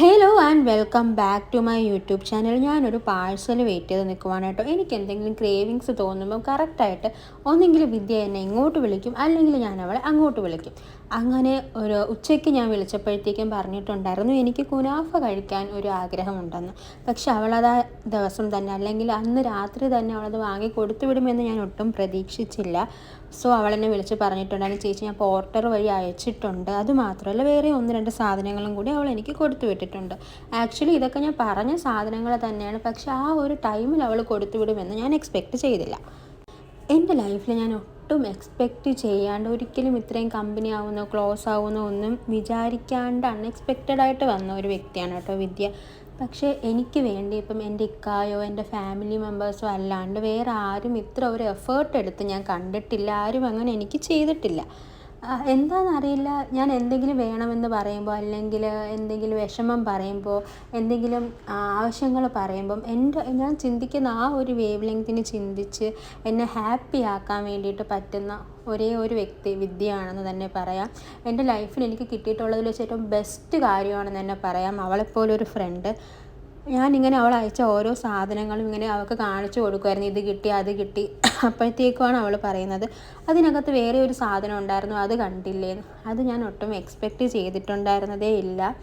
Hello and welcome back to my YouTube channel ഞാനൊരു parcel wait ചെയ്ത് നിൽക്കുവാണ് കേട്ടോ. എനിക്ക് എന്തെങ്കിലും ക്രേവിങ്സ് തോന്നുമ്പോൾ കറക്റ്റായിട്ട് ഒന്നെങ്കിൽ വിദ്യ എന്നെ ഇങ്ങോട്ട് വിളിക്കും അല്ലെങ്കിൽ ഞാൻ അവളെ അങ്ങോട്ട് വിളിക്കും. അങ്ങനെ ഒരു ഉച്ചയ്ക്ക് ഞാൻ വിളിച്ചപ്പോഴത്തേക്കും പറഞ്ഞിട്ടുണ്ടായിരുന്നു എനിക്ക് കുനാഫ കഴിക്കാൻ ഒരു ആഗ്രഹമുണ്ടെന്ന്. പക്ഷെ അവളത് ആ ദിവസം തന്നെ അല്ലെങ്കിൽ അന്ന് രാത്രി തന്നെ അവളത് വാങ്ങി കൊടുത്തു വിടുമെന്ന് ഞാൻ ഒട്ടും പ്രതീക്ഷിച്ചില്ല. സോ അവളെന്നെ വിളിച്ച് പറഞ്ഞിട്ടുണ്ടായിരുന്നു ചേച്ചി ഞാൻ പോർട്ടർ വഴി അയച്ചിട്ടുണ്ട്. അത് മാത്രമല്ല വേറെ ഒന്ന് രണ്ട് സാധനങ്ങളും കൂടി അവൾ എനിക്ക് കൊടുത്തു വിട്ടിട്ടുണ്ട് ആക്ച്വലി ഇതൊക്കെ ഞാൻ പറഞ്ഞ സാധനങ്ങൾ തന്നെയാണ് പക്ഷെ ആ ഒരു ടൈമിൽ അവൾ കൊടുത്തു വിടുമെന്ന് ഞാൻ എക്സ്പെക്റ്റ് ചെയ്തില്ല. എന്റെ ലൈഫിൽ ഞാൻ ഒട്ടും എക്സ്പെക്റ്റ് ചെയ്യാണ്ട് ഒരിക്കലും ഇത്രയും കമ്പനി ആവുന്നോ ക്ലോസ് ആവുന്നോ ഒന്നും വിചാരിക്കാണ്ട് അൺഎക്സ്പെക്റ്റഡ് ആയിട്ട് വന്ന ഒരു വ്യക്തിയാണ് കേട്ടോ വിദ്യ. പക്ഷേ എനിക്ക് വേണ്ടി ഇപ്പം എന്റെ ഇക്കായോ എന്റെ ഫാമിലി മെമ്പേഴ്സോ അല്ലാണ്ട് വേറെ ആരും ഇത്ര ഒരു എഫേർട്ട് എടുത്ത് ഞാൻ കണ്ടിട്ടില്ല ആരും അങ്ങനെ എനിക്ക് ചെയ്തിട്ടില്ല. എന്താണെന്നറിയില്ല ഞാൻ എന്തെങ്കിലും വേണമെന്ന് പറയുമ്പോൾ അല്ലെങ്കിൽ എന്തെങ്കിലും വിഷമം പറയുമ്പോൾ എന്തെങ്കിലും ആവശ്യങ്ങൾ പറയുമ്പം എന്റെ ഞാൻ ചിന്തിക്കുന്ന ആ ഒരു വേവ് ലെങ്തിന് ചിന്തിച്ച് എന്നെ ഹാപ്പി ആക്കാൻ വേണ്ടിയിട്ട് പറ്റുന്ന ഒരേ ഒരു വ്യക്തി വിദ്യയാണെന്ന് തന്നെ പറയാം. എന്റെ ലൈഫിൽ എനിക്ക് കിട്ടിയിട്ടുള്ളതിൽ വെച്ച് ഏറ്റവും ബെസ്റ്റ് കാര്യമാണെന്ന് തന്നെ പറയാം. അവളെപ്പോലൊരു ഫ്രണ്ട് ഞാനിങ്ങനെ അവൾ അയച്ച ഓരോ സാധനങ്ങളും ഇങ്ങനെ അവൾക്ക് കാണിച്ചു കൊടുക്കുമായിരുന്നു ഇത് കിട്ടി അത് കിട്ടി. അപ്പോഴത്തേക്കുമാണ് അവൾ പറയുന്നത്. അതിനകത്ത് വേറെ ഒരു സാധനം ഉണ്ടായിരുന്നു അത് കണ്ടില്ലേന്ന്. അത് ഞാൻ ഒട്ടും എക്സ്പെക്റ്റ് ചെയ്തിട്ടുണ്ടായിരുന്നതേ ഇല്ല.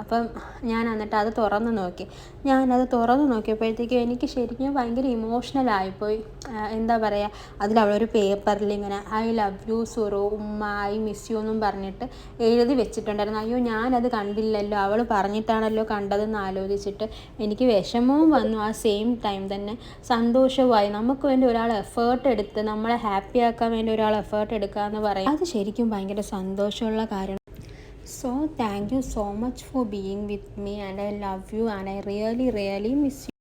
അപ്പം ഞാൻ എന്നിട്ട് അത് തുറന്ന് നോക്കി. ഞാനത് തുറന്ന് നോക്കിയപ്പോഴത്തേക്കും എനിക്ക് ശരിക്കും ഭയങ്കര ഇമോഷണൽ ആയിപ്പോയി. എന്താ പറയുക അതിൽ അവളൊരു പേപ്പറിൽ ഇങ്ങനെ ഐ ലവ് യു സുറു ഉമ്മ ഐ മിസ് യു എന്നും പറഞ്ഞിട്ട് എഴുതി വെച്ചിട്ടുണ്ടായിരുന്നു. അയ്യോ ഞാനത് കണ്ടില്ലല്ലോ. അവൾ പറഞ്ഞിട്ടാണല്ലോ കണ്ടതെന്ന് ആലോചിച്ചിട്ട് എനിക്ക് വിഷമവും വന്നു. ആ സെയിം ടൈം തന്നെ സന്തോഷവുമായി. നമുക്ക് വേണ്ടി ഒരാൾ എഫേർട്ട് എടുത്ത് നമ്മളെ ഹാപ്പിയാക്കാൻ വേണ്ടി ഒരാൾ എഫേർട്ട് എടുക്കുക എന്ന് പറയും അത് ശരിക്കും ഭയങ്കര സന്തോഷമുള്ള കാര്യം So thank you so much for being with me and I love you and I really really miss you.